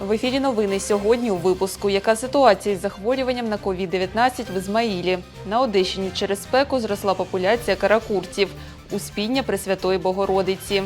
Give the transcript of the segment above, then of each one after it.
В ефірі новини сьогодні у випуску. Яка ситуація із захворюванням на COVID-19 в Ізмаїлі? На Одещині через спеку зросла популяція каракуртів. Успіння Пресвятої Богородиці.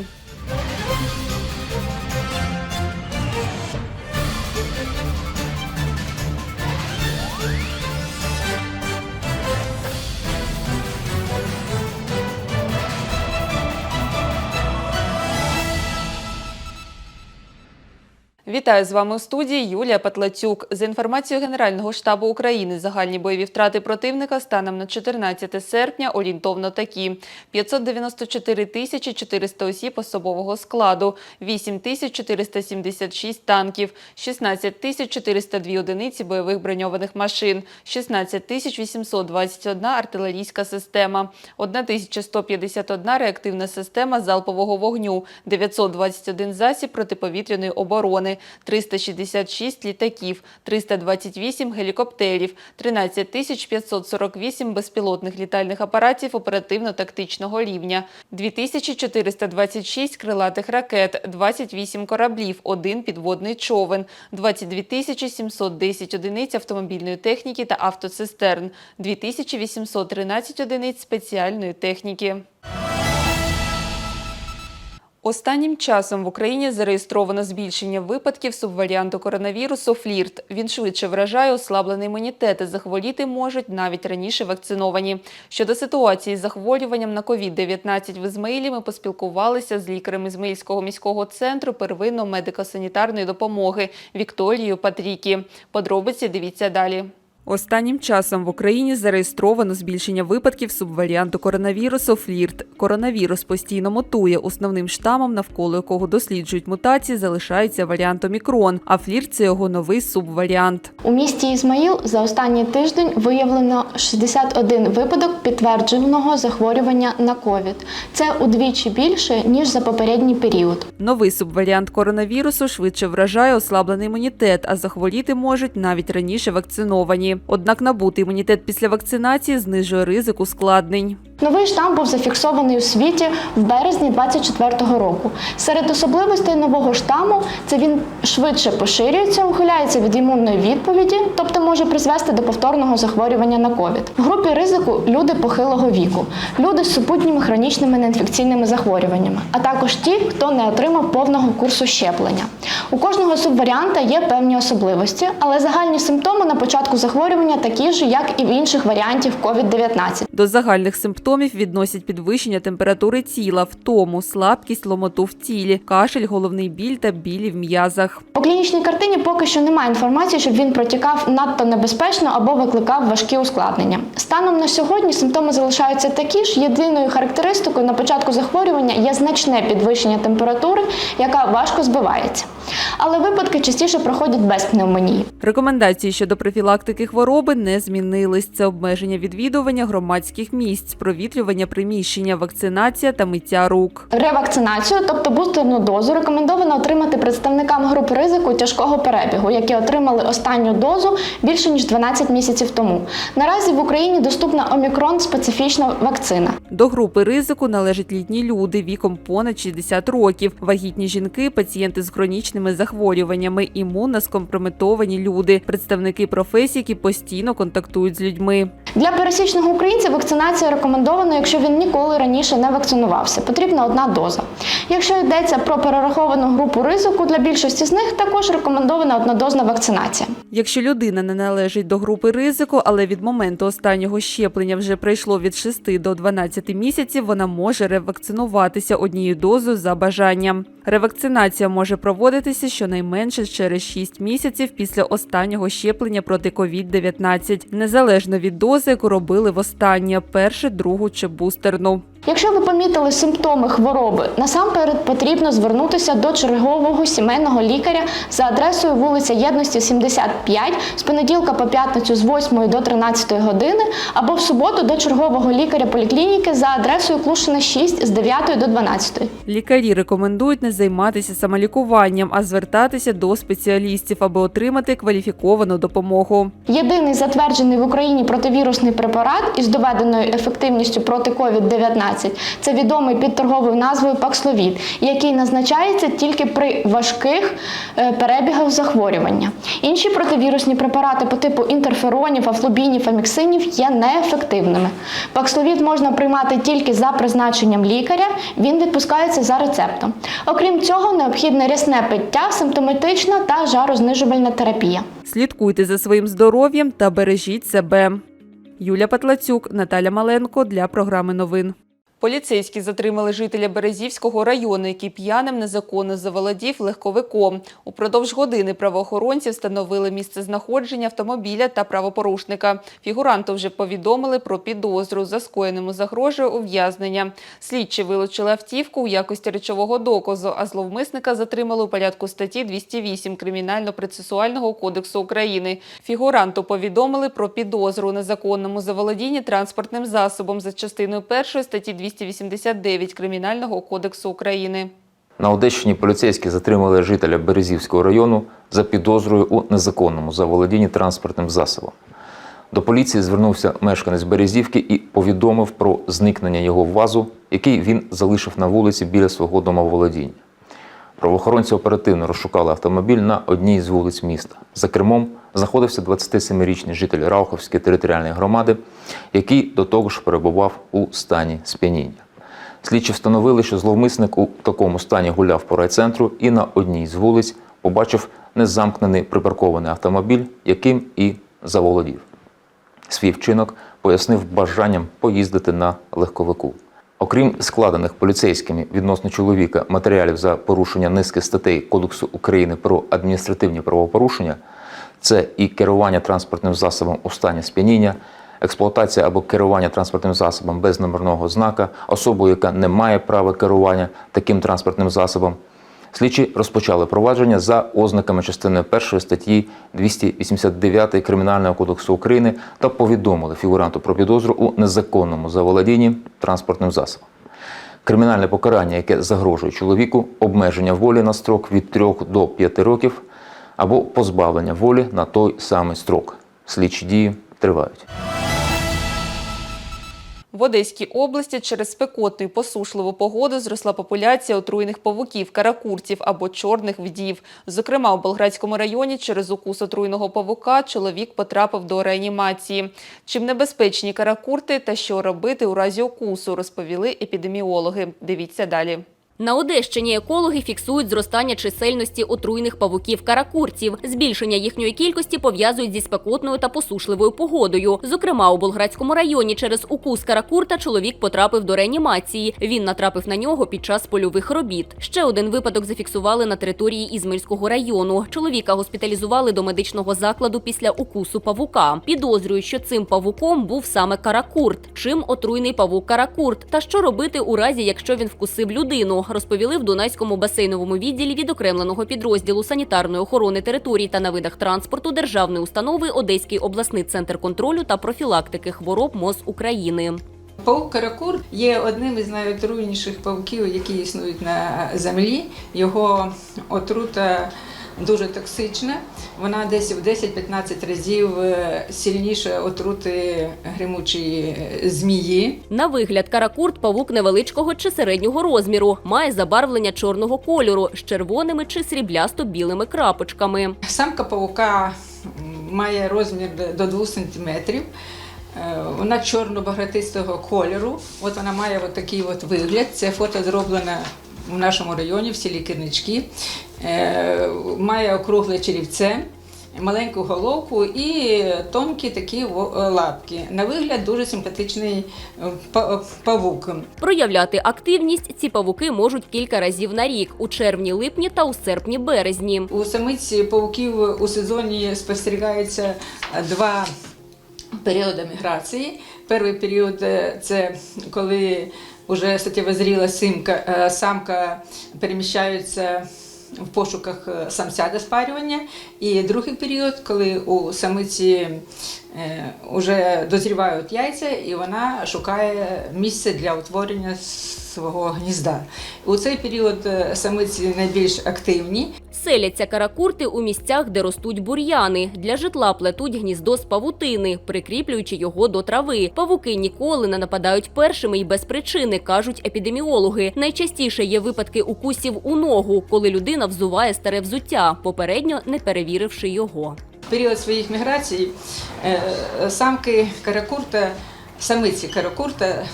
Вітаю з вами у студії Юлія Патлацюк. За інформацією Генерального штабу України, загальні бойові втрати противника станом на 14 серпня орієнтовно такі: 594 тисячі 400 осіб особового складу, 8 тисяч 476 танків, 16 тисяч 402 одиниці бойових броньованих машин, 16 тисяч 821 артилерійська система, 1151 реактивна система залпового вогню, 921 засіб протиповітряної оборони, 366 літаків, 328 гелікоптерів, 13 тисяч 548 безпілотних літальних апаратів оперативно-тактичного рівня, 2426 крилатих ракет, 28 кораблів, 1 підводний човен, 22 710 одиниць автомобільної техніки та автоцистерн, 2813 одиниць спеціальної техніки. Останнім часом в Україні зареєстровано збільшення випадків субваріанту коронавірусу флірт. Він швидше вражає ослаблений імунітет і захворіти можуть навіть раніше вакциновані. Щодо ситуації з захворюванням на COVID-19 в Ізмаїлі ми поспілкувалися з лікарем Ізмаїльського міського центру первинно медико-санітарної допомоги Вікторією Патрікі. Подробиці дивіться далі. Останнім часом в Україні зареєстровано збільшення випадків субваріанту коронавірусу флірт. Коронавірус постійно мутує. Основним штамом, навколо якого досліджують мутації, залишається варіант омікрон, а флірт це його новий субваріант. У місті Ізмаїл за останній тиждень виявлено 61 випадок підтвердженого захворювання на ковід. Це удвічі більше ніж за попередній період. Новий субваріант коронавірусу швидше вражає ослаблений імунітет, а захворіти можуть навіть раніше вакциновані. Однак набутий імунітет після вакцинації знижує ризик ускладнень. Новий штам був зафіксований у світі в березні 2024 року. Серед особливостей нового штаму це він швидше поширюється, ухиляється від імунної відповіді, тобто може призвести до повторного захворювання на ковід. В групі ризику люди похилого віку, люди з супутніми хронічними неінфекційними захворюваннями, а також ті, хто не отримав повного курсу щеплення. У кожного субваріанта є певні особливості, але загальні симптоми на початку захворювання такі ж, як і в інших варіантів COVID-19. До загальних симптомів відносять підвищення температури тіла, втому, слабкість, ломоту в тілі, кашель, головний біль та білі в м'язах. По клінічній картині поки що немає інформації, щоб він протікав надто небезпечно або викликав важкі ускладнення. Станом на сьогодні симптоми залишаються такі ж. Єдиною характеристикою на початку захворювання є значне підвищення температури, яка важко збивається. Але випадки частіше проходять без пневмонії. Рекомендації щодо профілактики хвороби не змінились. Це обмеження відвідування громадських місць, провітрювання приміщення, вакцинація та миття рук. Ревакцинацію, тобто бустерну дозу, рекомендовано отримати представникам груп ризику тяжкого перебігу, які отримали останню дозу більше ніж 12 місяців тому. Наразі в Україні доступна омікрон специфічна вакцина. До групи ризику належать літні люди віком понад 60 років, вагітні жінки, пацієнти з хронічними захворюваннями, імунно скомпрометовані люди, представники професій, які постійно контактують з людьми. Для пересічного українця вакцинація рекомендована, якщо він ніколи раніше не вакцинувався. Потрібна одна доза. Якщо йдеться про перераховану групу ризику, для більшості з них також рекомендована однодозна вакцинація. Якщо людина не належить до групи ризику, але від моменту останнього щеплення вже пройшло від 6 до 12 місяців, вона може ревакцинуватися однією дозою за бажанням. Ревакцинація може проводитися щонайменше через 6 місяців після останнього щеплення проти COVID-19, незалежно від дози, яку робили востаннє – перше, другу чи бустерну. Якщо ви помітили симптоми хвороби, насамперед потрібно звернутися до чергового сімейного лікаря за адресою вулиця Єдності 75 з понеділка по п'ятницю з 8 до 13 години або в суботу до чергового лікаря поліклініки за адресою Клушина 6 з 9 до 12. Лікарі рекомендують не займатися самолікуванням, а звертатися до спеціалістів, аби отримати кваліфіковану допомогу. Єдиний затверджений в Україні противірусний препарат із доведеною ефективністю проти COVID-19 13. Це відомий під торговою назвою Паксловід, який назначається тільки при важких е, перебігах захворювання. Інші противірусні препарати по типу інтерферонів, афлобінів, аміксинів є неефективними. Паксловід можна приймати тільки за призначенням лікаря, він відпускається за рецептом. Окрім цього, необхідне рясне пиття, симптоматична та жарознижувальна терапія. Слідкуйте за своїм здоров'ям та бережіть себе. Юля Патлацюк, Наталя Маленко для програми новин. Поліцейські затримали жителя Березівського району, який п'яним незаконно заволодів легковиком. Упродовж години правоохоронці встановили місце знаходження автомобіля та правопорушника. Фігуранту вже повідомили про підозру. За скоєному загрожує ув'язнення. Слідчі вилучили автівку у якості речового доказу, а зловмисника затримали у порядку статті 208 Кримінально-процесуального кодексу України. Фігуранту повідомили про підозру у незаконному заволодінні транспортним засобом за частиною 1 статті 289 Кримінального кодексу України. На Одещині поліцейські затримали жителя Березівського району за підозрою у незаконному заволодінні транспортним засобом. До поліції звернувся мешканець Березівки і повідомив про зникнення його вазу, який він залишив на вулиці біля свого домоволодіння. Правоохоронці оперативно розшукали автомобіль на одній з вулиць міста. За кермом знаходився 27-річний житель Рауховської територіальної громади, який до того ж перебував у стані сп'яніння. Слідчі встановили, що зловмисник у такому стані гуляв по райцентру і на одній з вулиць побачив незамкнений припаркований автомобіль, яким і заволодів. Свій вчинок пояснив бажанням поїздити на легковику. Окрім складених поліцейськими відносно чоловіка матеріалів за порушення низки статей Кодексу України про адміністративні правопорушення, це і керування транспортним засобом у стані сп'яніння, експлуатація або керування транспортним засобом без номерного знака, особою, яка не має права керування таким транспортним засобом. Слідчі розпочали провадження за ознаками частини 1 статті 289 Кримінального кодексу України та повідомили фігуранту про підозру у незаконному заволодінні транспортним засобом. Кримінальне покарання, яке загрожує чоловіку, обмеження волі на строк від 3 до 5 років або позбавлення волі на той самий строк. Слідчі дії тривають. В Одеській області через спекотну і посушливу погоду зросла популяція отруйних павуків, каракуртів або чорних вдів. Зокрема, у Болградському районі через укус отруйного павука чоловік потрапив до реанімації. Чим небезпечні каракурти та що робити у разі укусу, розповіли епідеміологи. Дивіться далі. На Одещині екологи фіксують зростання чисельності отруйних павуків-каракурців. Збільшення їхньої кількості пов'язують зі спекотною та посушливою погодою. Зокрема, у Болградському районі через укус каракурта чоловік потрапив до реанімації. Він натрапив на нього під час польових робіт. Ще один випадок зафіксували на території Ізмельського району. Чоловіка госпіталізували до медичного закладу після укусу павука. Підозрюють, що цим павуком був саме каракурт. Чим отруйний павук каракурт та що робити у разі, якщо він вкусив людину, розповіли в Дунайському басейновому відділі відокремленого підрозділу санітарної охорони територій та на видах транспорту державної установи Одеський обласний центр контролю та профілактики хвороб МОЗ України. Паук каракур є одним із найотруйніших павуків, які існують на землі. Його отрута дуже токсична. Вона десь в 10-15 разів е, сильніша отрути гримучої е, змії. На вигляд каракурт павук невеличкого чи середнього розміру, має забарвлення чорного кольору з червоними чи сріблясто-білими крапочками. Самка павука має розмір до 2 см. Вона чорно-багратистого кольору. От вона має от такий от вигляд. Це фото зроблене в нашому районі, в селі Кирнички. Е, Має округле черівце, маленьку головку і тонкі такі лапки. На вигляд дуже симпатичний е, павук. Проявляти активність ці павуки можуть кілька разів на рік у червні-липні та у серпні-березні. У самиць павуків у сезоні спостерігається два періоди міграції. Перший період е, це коли вже статтєво зріла симка, е, самка переміщається в пошуках е, самця до спарювання. І другий період, коли у самиці вже дозрівають яйця, і вона шукає місце для утворення свого гнізда. У цей період е, самиці найбільш активні. Селяться каракурти у місцях, де ростуть бур'яни. Для житла плетуть гніздо з павутини, прикріплюючи його до трави. Павуки ніколи не нападають першими і без причини, кажуть епідеміологи. Найчастіше є випадки укусів у ногу, коли людина взуває старе взуття, попередньо не перевіривши його. В період своїх міграцій е, самки каракурта, самиці каракурта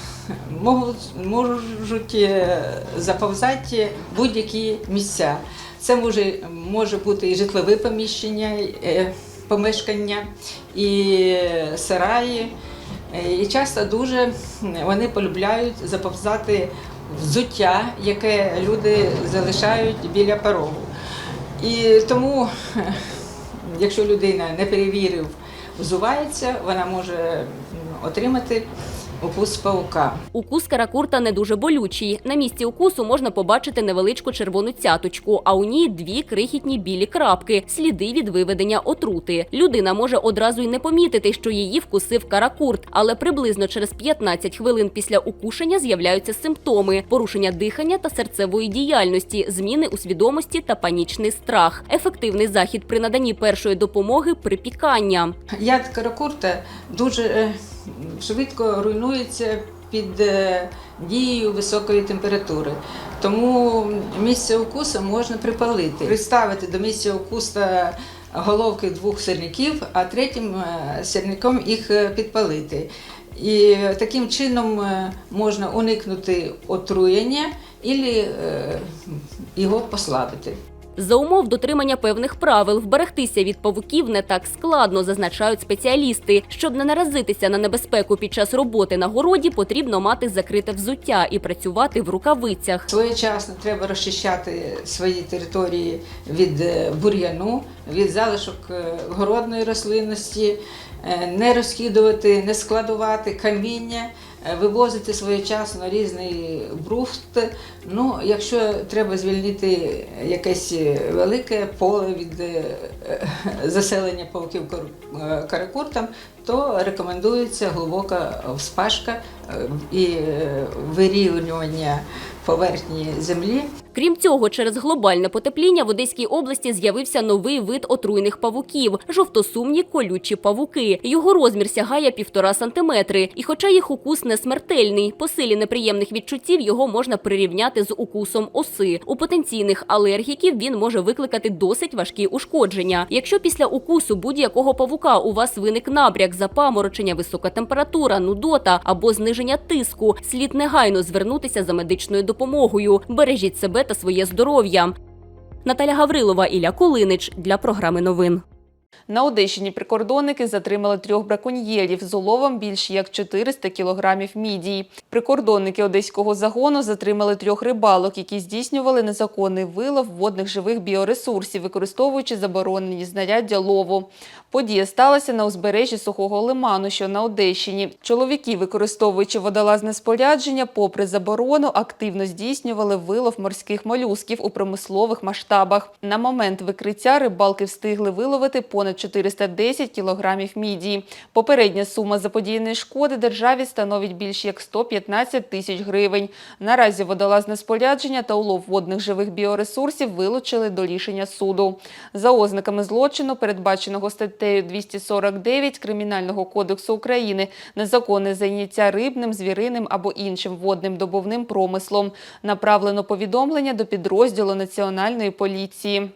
можуть, е, заповзати будь-які місця. Це може, може бути і житлове поміщення, е, помешкання, і сараї. Е, І часто дуже вони полюбляють заповзати взуття, яке люди залишають біля порогу. І тому, якщо людина не перевірив, взувається, вона може отримати укус паука. Укус каракурта не дуже болючий. На місці укусу можна побачити невеличку червону цяточку, а у ній дві крихітні білі крапки сліди від виведення отрути. Людина може одразу й не помітити, що її вкусив каракурт, але приблизно через 15 хвилин після укушення з'являються симптоми: порушення дихання та серцевої діяльності, зміни у свідомості та панічний страх. Ефективний захід при наданні першої допомоги припікання. Яд каракурта дуже е, швидко руйнується під е, дією високої температури. Тому місце укусу можна припалити. Приставити до місця укусу головки двох сірників, а третім е, сірником їх е, підпалити. І таким чином можна уникнути отруєння і його послабити. За умов дотримання певних правил вберегтися від павуків не так складно, зазначають спеціалісти. Щоб не наразитися на небезпеку під час роботи на городі, потрібно мати закрите взуття і працювати в рукавицях. Своєчасно треба розчищати свої території від е, бур'яну, від залишок е, городної рослинності, е, не розкидувати, не складувати каміння, вивозити своєчасно різний бруфт. Ну, якщо треба звільнити якесь велике поле від е, е, заселення павуків кар- е, то рекомендується глибока вспашка е, і е, вирівнювання поверхні землі. Крім цього, через глобальне потепління в Одеській області з'явився новий вид отруйних павуків жовтосумні колючі павуки. Його розмір сягає півтора сантиметри. І хоча їх укус не смертельний, по силі неприємних відчуттів його можна прирівняти з укусом оси. У потенційних алергіків він може викликати досить важкі ушкодження. Якщо після укусу будь-якого павука у вас виник набряк, запаморочення, висока температура, нудота або зниження тиску, слід негайно звернутися за медичною допомогою. Бережіть себе та своє здоров'я. Наталя Гаврилова, Ілля Кулинич для програми новин. На Одещині прикордонники затримали трьох браконьєрів з уловом більш як 400 кілограмів мідії. Прикордонники одеського загону затримали трьох рибалок, які здійснювали незаконний вилов водних живих біоресурсів, використовуючи заборонені знаряддя лову. Подія сталася на узбережжі сухого лиману, що на Одещині. Чоловіки, використовуючи водолазне спорядження, попри заборону, активно здійснювали вилов морських молюсків у промислових масштабах. На момент викриття рибалки встигли виловити понад 410 кілограмів мідії. Попередня сума заподіяної шкоди державі становить більш як 115 тисяч гривень. Наразі водолазне спорядження та улов водних живих біоресурсів вилучили до рішення суду. За ознаками злочину, передбаченого статтею 249 Кримінального кодексу України, незаконне зайняття рибним, звіриним або іншим водним добувним промислом. Направлено повідомлення до підрозділу Національної поліції.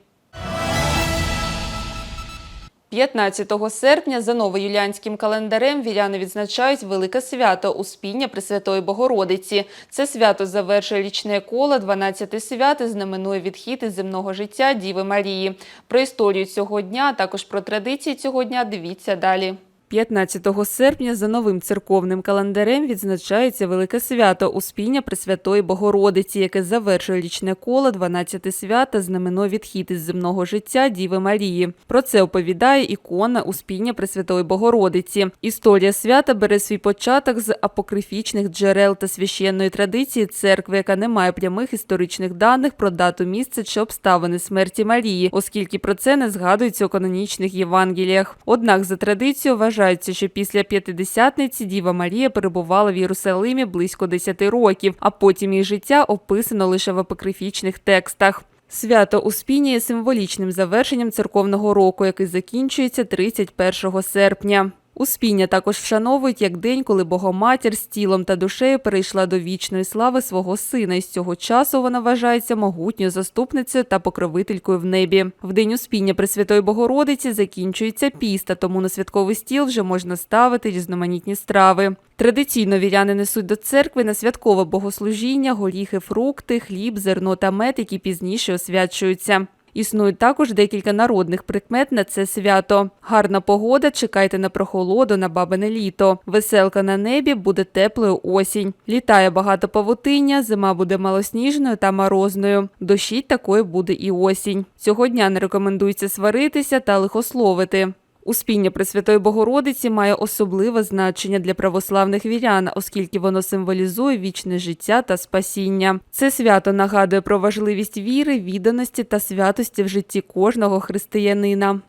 15 серпня за новоюліанським календарем віряни відзначають велике свято Успіння Пресвятої Богородиці. Це свято завершує річне коло 12 свят і знаменує відхід із земного життя Діви Марії. Про історію цього дня, а також про традиції цього дня дивіться далі. 15 серпня за новим церковним календарем відзначається велике свято Успіння Пресвятої Богородиці, яке завершує річне коло 12 свят та відхід із земного життя Діви Марії. Про це оповідає ікона Успіння Пресвятої Богородиці. Історія свята бере свій початок з апокрифічних джерел та священної традиції церкви, яка не має прямих історичних даних про дату місце чи обставини смерті Марії, оскільки про це не згадується у канонічних Євангеліях. Однак за традицією вважається, що після п'ятидесятниці Діва Марія перебувала в Єрусалимі близько 10 років, а потім її життя описано лише в апокрифічних текстах. Свято Успіння є символічним завершенням церковного року, який закінчується 31 серпня. Успіння також вшановують як день, коли Богоматір з тілом та душею перейшла до вічної слави свого сина, і з цього часу вона вважається могутньою заступницею та покровителькою в небі. В день Успіння Пресвятої Богородиці закінчується піста, тому на святковий стіл вже можна ставити різноманітні страви. Традиційно віряни несуть до церкви на святкове богослужіння горіхи, фрукти, хліб, зерно та мед, які пізніше освячуються. Існують також декілька народних прикмет на це свято. Гарна погода, чекайте на прохолоду на бабине літо. Веселка на небі буде теплою осінь. Літає багато павутиння, зима буде малосніжною та морозною. Дощить такою буде і осінь. Цього дня не рекомендується сваритися та лихословити. Успіння Пресвятої Богородиці має особливе значення для православних вірян, оскільки воно символізує вічне життя та спасіння. Це свято нагадує про важливість віри, відданості та святості в житті кожного християнина.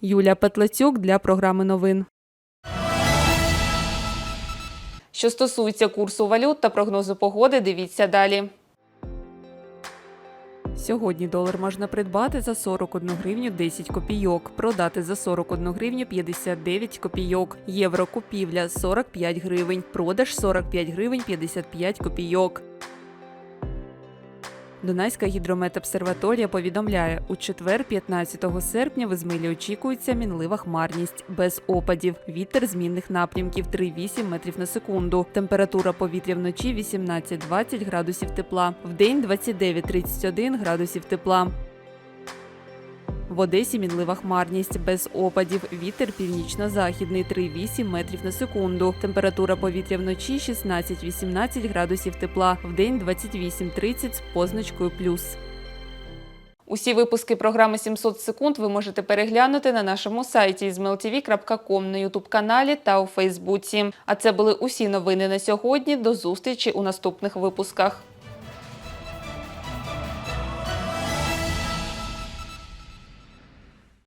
Юлія Петлацюк для програми новин. Що стосується курсу валют та прогнозу погоди, дивіться далі. Сьогодні долар можна придбати за 41 гривню 10 копійок, продати за 41 гривню 59 копійок. Євро купівля 45 гривень, продаж 45 гривень 55 копійок. Дунайська гідрометобсерваторія повідомляє, у четвер, 15 серпня, в Ізмилі очікується мінлива хмарність без опадів. Вітер змінних напрямків 3,8 метрів на секунду. Температура повітря вночі 18-20 градусів тепла. В день 29-31 градусів тепла. В Одесі мінлива хмарність без опадів. Вітер північно-західний 3,8 метрів на секунду. Температура повітря вночі 16-18 градусів тепла. Вдень 28-30 з позначкою плюс. Усі випуски програми «700 секунд ви можете переглянути на нашому сайті izmailtv.com, на ютуб-каналі та у Фейсбуці. А це були усі новини на сьогодні. До зустрічі у наступних випусках.